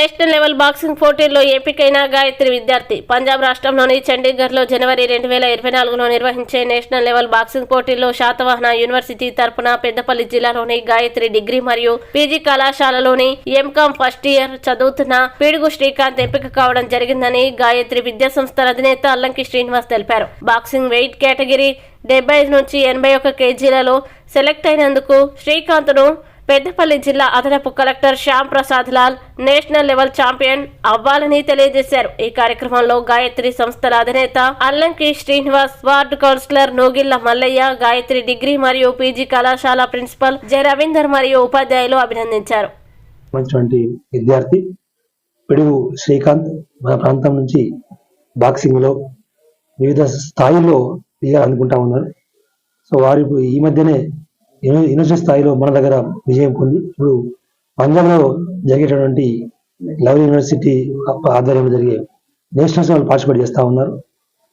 National level boxing పోటీల్లో ఎంపికైన గాయత్రి విద్యార్థి. పంజాబ్ రాష్ట్రంలోని చండీగఢ్లో జనవరి రెండు వేల ఇరవై నాలుగులో నిర్వహించే నేషనల్ లెవెల్ బాక్సింగ్ పోటీల్లో శాతవాహన యూనివర్సిటీ తరపున పెద్దపల్లి జిల్లాలోని గాయత్రి డిగ్రీ మరియు పీజీ కళాశాలలోని ఎంకామ్ ఫస్ట్ ఇయర్ చదువుతున్న పీడుగు శ్రీకాంత్ ఎంపిక కావడం జరిగిందని గాయత్రి విద్యా సంస్థల అధినేత అల్లంకి శ్రీనివాస్ తెలిపారు. బాక్సింగ్ వెయిట్ కేటగిరీ డెబ్బై నుంచి ఎనభై ఒక కేజీలలో సెలెక్ట్ అయినందుకు శ్రీకాంత్ను పెద్దపల్లి జిల్లా అదనపు collector Shyam Prasad Lal national level champion అవ్వాలని తెలియజేశారు. ఈ కార్యక్రమంలో గాయత్రి సంస్థల అధినేత Allanki Srinivas ward councillor Nugilla Mallaiah Gayatri degree మరియు పీజీ కళాశాల ప్రిన్సిపల్ జె రవీందర్ మరియు ఉపాధ్యాయులు అభినందించారు. విద్యార్థి పిడుగు శ్రీకాంత్ మన ప్రాంతం నుంచి బాక్సింగ్లో వివిధ స్థాయిలో అనుకుంటా ఉన్నారు. సో వారు ఈ మధ్యనే యూనివర్సిటీ స్థాయిలో మన దగ్గర విజయం పొంది ఇప్పుడు పంజాబ్లో జరిగేటటువంటి లవ్ యూనివర్సిటీ ఆధ్వర్యంలో జరిగే నేషనల్స్ వాళ్ళు పార్టిసిపేట్ చేస్తూ ఉన్నారు.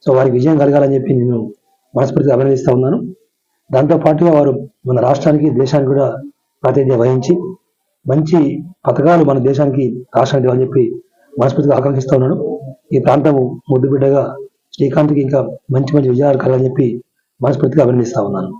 సో వారికి విజయం కలగాలని చెప్పి నేను మనస్ఫూర్తిగా అభినందిస్తూ ఉన్నాను. దాంతో పాటుగా వారు మన రాష్ట్రానికి దేశానికి కూడా ప్రాతినిధ్యం వహించి మంచి పథకాలు మన దేశానికి రాష్ట్రానికి ఇవ్వాలని చెప్పి మనస్ఫూర్తిగా ఆకాంక్షిస్తూ ఉన్నాను. ఈ ప్రాంతము ముద్దుబిడ్డగా శ్రీకాంత్కి ఇంకా మంచి మంచి విజయాలు కలగాలని చెప్పి మనస్ఫూర్తిగా అభినందిస్తూ ఉన్నాను.